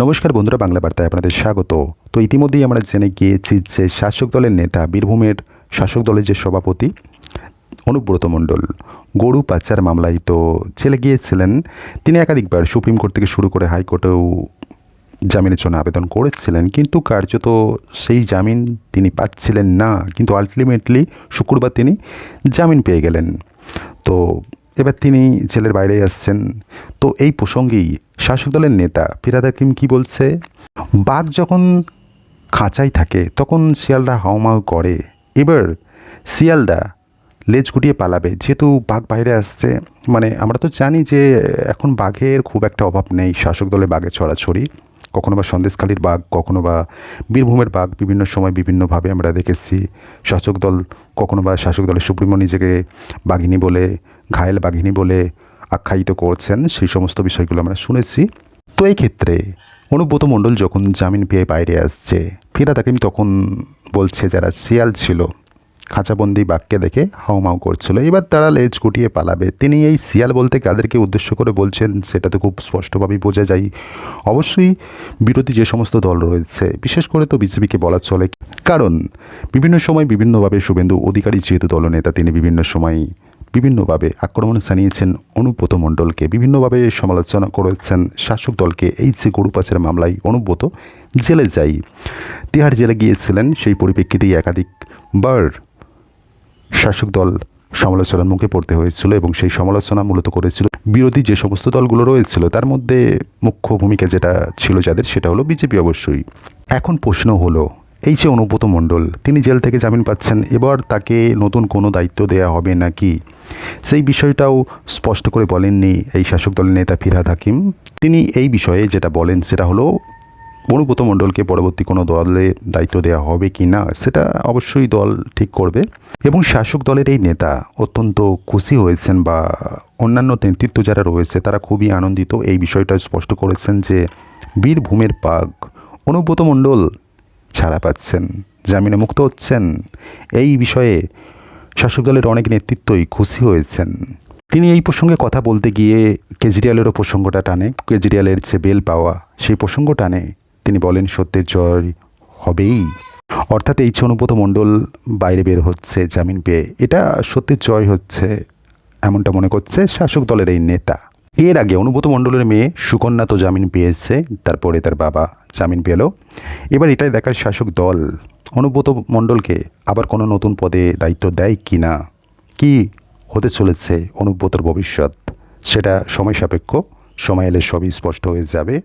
নমস্কার বন্ধুরা, বাংলা বার্তায় আপনাদের স্বাগত। তো ইতিমধ্যেই আমরা জেনে গিয়েছি যে শাসক দলের নেতা বীরভূমের শাসক দলের যে সভাপতি অনুব্রত মণ্ডল, গরু পাচার মামলায় তো ছেলে গিয়েছিলেন। তিনি একাধিকবার সুপ্রিম কোর্ট থেকে শুরু করে হাইকোর্টেও জামিনের জন্য আবেদন করেছিলেন, কিন্তু কার্যত সেই জামিন তিনি পাচ্ছিলেন না। কিন্তু আলটিমেটলি শুক্রবার তিনি জামিন পেয়ে গেলেন। তো এবার তিনি জেলের বাইরে আসছেন। তো এই প্রসঙ্গেই শাসক দলের নেতা ফিরাদ হাকিম কী বলছে? বাঘ যখন খাঁচাই থাকে, তখন শিয়ালদা হাওমাও করে। এবার শিয়ালদা লেজ গুটিয়ে পালাবে, যেহেতু বাঘ বাইরে আসছে। মানে আমরা তো জানি যে এখন বাঘের খুব একটা অভাব নেই, শাসক দলে বাঘের ছড়াছড়ি। কখনো বা সন্দেশখালীর বাঘ, কখনো বা বীরভূমের বাঘ বিভিন্ন সময় বিভিন্নভাবে আমরা দেখেছি। শাসক দল কখনো বা শাসক দলের সুপ্রিমো নিজেকে বাঘিনী বলে, ঘায়েল বাঘিনী বলে আখ্যায়িত করছেন, সেই সমস্ত বিষয়গুলো আমরা শুনেছি। তো এই ক্ষেত্রে অনুব্রত মণ্ডল যখন জামিন পেয়ে বাইরে আসছে ফিরাদ হাকিম তখন বলছে যারা শিয়াল ছিল খাঁচাবন্দি বাক্যে দেখে হাউমাউ করছিল। এবার তারা লেজ গুটিয়ে পালাবে। তিনি এই শিয়াল বলতে কাদেরকে উদ্দেশ্য করে বলছেন, সেটা তো খুব স্পষ্টভাবেই বোঝা যায়। অবশ্যই বিরোধী যে সমস্ত দল রয়েছে, বিশেষ করে তো বিজেপিকে বলা চলে। কারণ, বিভিন্ন সময় বিভিন্নভাবে শুভেন্দু অধিকারী যেহেতু দলনেতা, তিনি বিভিন্ন সময় বিভিন্নভাবে আক্রমণ জানিয়েছেন অনুব্রত মণ্ডলকে। বিভিন্নভাবে সমালোচনা করেছেন শাসক দলকে। এই যে গরু পাচার মামলায় অনুব্রত জেলে যাই তিহার জেলে গিয়েছিলেন, সেই পরিপ্রেক্ষিতেই একাধিকবার শাসক দল সমালোচনার মুখে পড়তে হয়েছিল এবং সেই সমালোচনা মূলত করেছিল বিরোধী যে সমস্ত দলগুলো রয়েছিল, তার মধ্যে মুখ্য ভূমিকা যেটা ছিল যাদের সেটা হলো বিজেপি অবশ্যই। এখন প্রশ্ন হলো, এই যে অনুব্রত মণ্ডল, তিনি জেল থেকে জামিন পাচ্ছেন, এবার তাকে নতুন কোনো দায়িত্ব দেয়া হবে নাকি? সেই বিষয়টাও স্পষ্ট করে বলেননি এই শাসক দলের নেতা ফিরহাদ হাকিম। তিনি এই বিষয়ে যেটা বলেন সেটা হলো অনুব্রত মণ্ডলকে পরবর্তী কোনো দলে দায়িত্ব দেওয়া হবে কি না, সেটা অবশ্যই দল ঠিক করবে। এবং শাসক দলের এই নেতা অত্যন্ত খুশি হয়েছেন বা অন্যান্য নেতৃত্ব যারা রয়েছে, তারা খুবই আনন্দিত। এই বিষয়টা স্পষ্ট করেছেন যে বীরভূমের পাক অনুব্রত মণ্ডল ছাড়া পাচ্ছেন, জামিনে মুক্ত হচ্ছেন। এই বিষয়ে শাসক দলের অনেক নেতৃত্বই খুশি হয়েছেন। তিনি এই প্রসঙ্গে কথা বলতে গিয়ে কেজরিওয়ালেরও প্রসঙ্গটা টানে। কেজরিওয়ালের যে বেল পাওয়া, সেই প্রসঙ্গ টানে। তিনি বলেন সত্যের জয় হবেই। অর্থাৎ এই অনুব্রত মণ্ডল বাইরে বের হচ্ছে, জামিন পেয়ে। এটা সত্যের জয় হচ্ছে, এমনটা মনে করছে শাসক দলের এই নেতা। এর আগে অনুব্রত মণ্ডলের মেয়ে সুকন্যা তো জামিন পেয়েছে, তারপরে তার বাবা জামিন পেল। এবার এটাই দেখার শাসক দল। অনুব্রত মণ্ডলকে আবার কোনো নতুন পদে দায়িত্ব দেয় কি না? কি হতে চলেছে অনুব্রতর ভবিষ্যৎ? সেটা সময় সাপেক্ষ। সময় এলে সবই স্পষ্ট হয়ে যাবে।